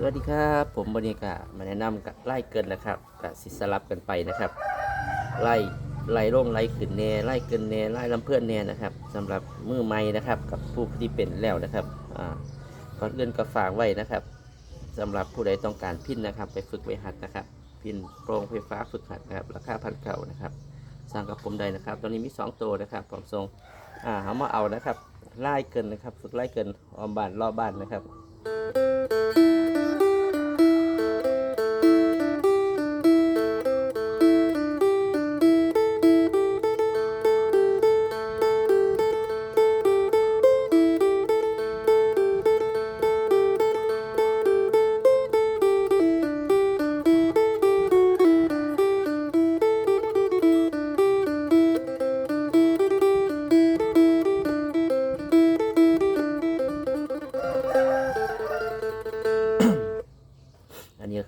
สวัสดีครับ ผมบรรยากามาแนะนำกับไล่เกินนะครับกับสิสลับกันไปนะครับ ไล่ไล่ร่องไล่ขึ้นแน่ไล่เกินแน่ไล่ลำเพื่อนแน่นะครับสำหรับมือใหม่นะครับกับผู้ที่เป็นแล้วนะครับอ่าก่อนอื่นก็ฝากไว้นะครับสำหรับผู้ใดต้องการพินนะครับ ไปฝึกไว้หัดนะครับ พินโปร่งไฟฟ้าฝึกหัดนะครับราคาพันเก่านะครับสร้างกับผมได้นะครับ ตอนนี้มีสองตัวนะครับพร้อมทรงอ่าเอามาเอานะครับไล่เกินนะครับ ฝึกไล่เกินออมบ้านรอบบ้านนะครับ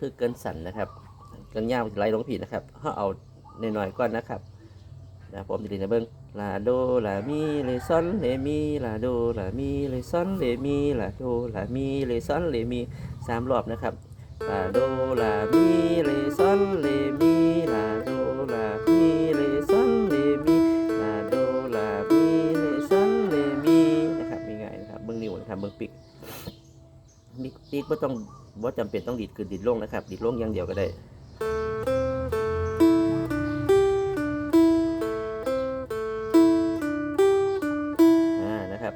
คือเกินสันนะครับเกินย่างไหลลงผีนะครับเขาเอาหน่อยๆก่อนนะครับนะผมจะเรียนเบิ้งลาโดลามีเลซอนเลมีลาโดลามีเลซอนเลมีลาโดลามีเลซอนเลมีสามรอบนะครับลาโดลามีเลซอนเลมีลาโดลามีเลซอนเลมีลาโดลามีเลซอนเลมีนะครับมีง่ายนะครับเบิ้งนิ้วนะครับเบิ้งปิก ดีดดีดไม่ต้องว่าจำเป็นต้องดีดคือดีดลงนะครับ ดีดลงอย่างเดียวก็ได้อ่านะครับ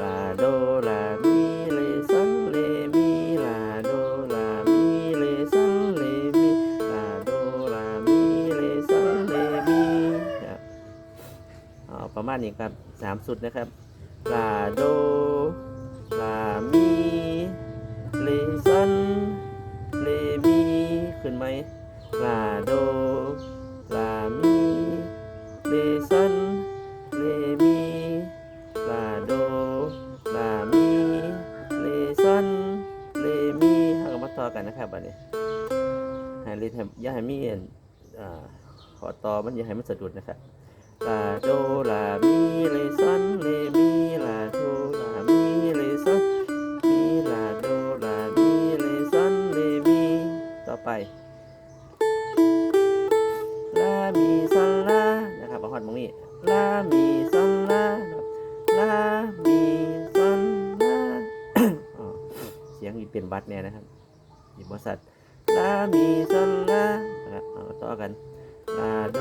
ลาโดลามีเลซอนเลมีลาโดลามีเลซอนเลมีลาโดลามีเลซอนเลมีครับเอาประมาณนี้ครับสามสุดนะครับลาโดลามี ไหมลาโดลามีเลซอนเลมีลาโดลามีเลซอนเลมีเอามาต่อกันนะครับอันนี้ห้เรียนให้อย่าให้มีอ่าขอต่อมันอย่าให้มันสะดุดนะครับลาโดลามีเลซอนเลมีลาโด อาฮองนี้ลามีซอนลาลามีซอนลาเสียงอีเป็นบัดแน่นะครับอีบริษัทลามีซอนลานะครับต่อกันลาโด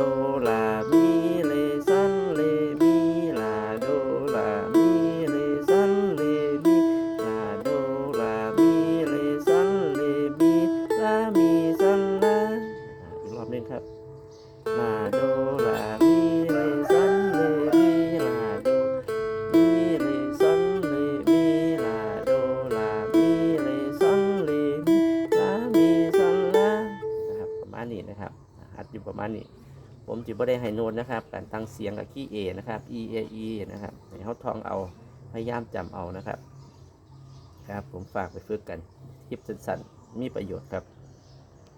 ลามีเลซอน อยู่ประมาณนี้ ผมจิบ่ได้ให้โน้ตนะครับ การตั้งเสียงกับขี้ A นะครับ E A E นะครับให้เขาท่องเอาพยายามจำเอานะครับ ครับผมฝากไปฝึกกันคลิปสั้นๆมีประโยชน์ครับ